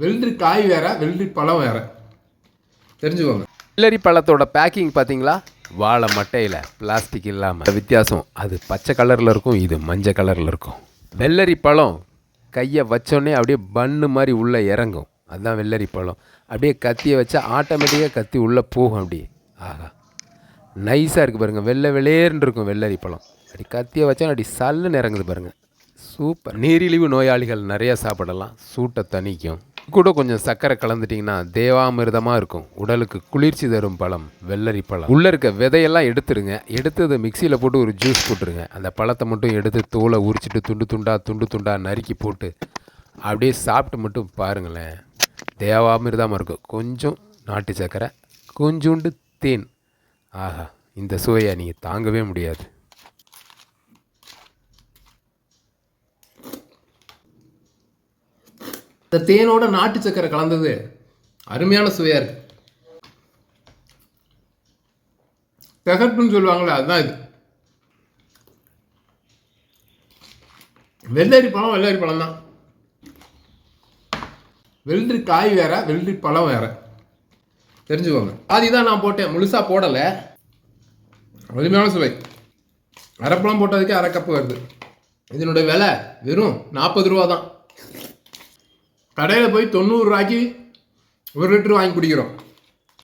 வெள்ளரி காய் வேற வெள்ளரி பழம் வேற. தெரிஞ்சுக்கோங்க. வெள்ளரி பழத்தோட பேக்கிங் பார்த்தீங்களா வாழை மட்டையில் பிளாஸ்டிக் இல்லாமல் வித்தியாசம் அது பச்சை கலரில் இருக்கும் இது மஞ்சள் கலரில் இருக்கும். வெள்ளரி பழம் கையை வச்சோடனே அப்படியே பன்னு மாதிரி உள்ளே இறங்கும். அதுதான் வெள்ளரி பழம். அப்படியே கத்தியை வச்சா ஆட்டோமேட்டிக்காக கத்தி உள்ளே போகும் அப்படியே. ஆஹா. நைஸாக இருக்குது பாருங்கள் வெள்ளை வெளியேன்னு இருக்கும் வெள்ளரி பழம். அப்படி கத்தியை வச்சா அப்படி சல்லுன்னு இறங்குது பாருங்கள் சூப்பர் நீரிழிவு நோயாளிகள் நிறையா சாப்பிடலாம். சூட்டை தணிக்கும். கூட கொஞ்சம் சர்க்கரை கலந்துட்டிங்கன்னா தேவாமிர்தமாக இருக்கும். உடலுக்கு குளிர்ச்சி தரும் பழம் வெள்ளரி பழம். உள்ளே இருக்க விதையெல்லாம் எடுத்துருங்க எடுத்ததை மிக்சியில் போட்டு ஒரு ஜூஸ் போட்டுருங்க. அந்த பழத்தை மட்டும் எடுத்து தோலை உரிச்சிட்டு துண்டு துண்டாக துண்டு துண்டாக நறுக்கி போட்டு அப்படியே சாப்பிட்டு மட்டும் பாருங்களேன். தேவாமிர்தமாக இருக்கும். கொஞ்சம் நாட்டு சர்க்கரை கொஞ்சோண்டு தேன். ஆஹா இந்த சுவையை நீங்கள் தாங்கவே முடியாது. இந்த தேனோட நாட்டு சக்கரை கலந்தது. அருமையான சுவையாக இருக்கு. திகட்டுன்னு சொல்லுவாங்களே அதுதான் இது. வெள்ளரி பழம் வெள்ளரி பழம் தான். வெள்ளரி காய் வேற வெள்ளரி பழம் வேற. தெரிஞ்சுக்கோங்க. பாதி தான் நான் போட்டேன் முழுசா போடலை. அருமையான சுவை. அரைப்பழம் போட்டதுக்கே அரை கப்பு வருது. இதனுடைய விலை வெறும் நாற்பது ரூபா தான். கடையில் போய் தொண்ணூறுரூவாய்க்கு ஒரு லிட்டர் வாங்கி குடிக்கிறோம்.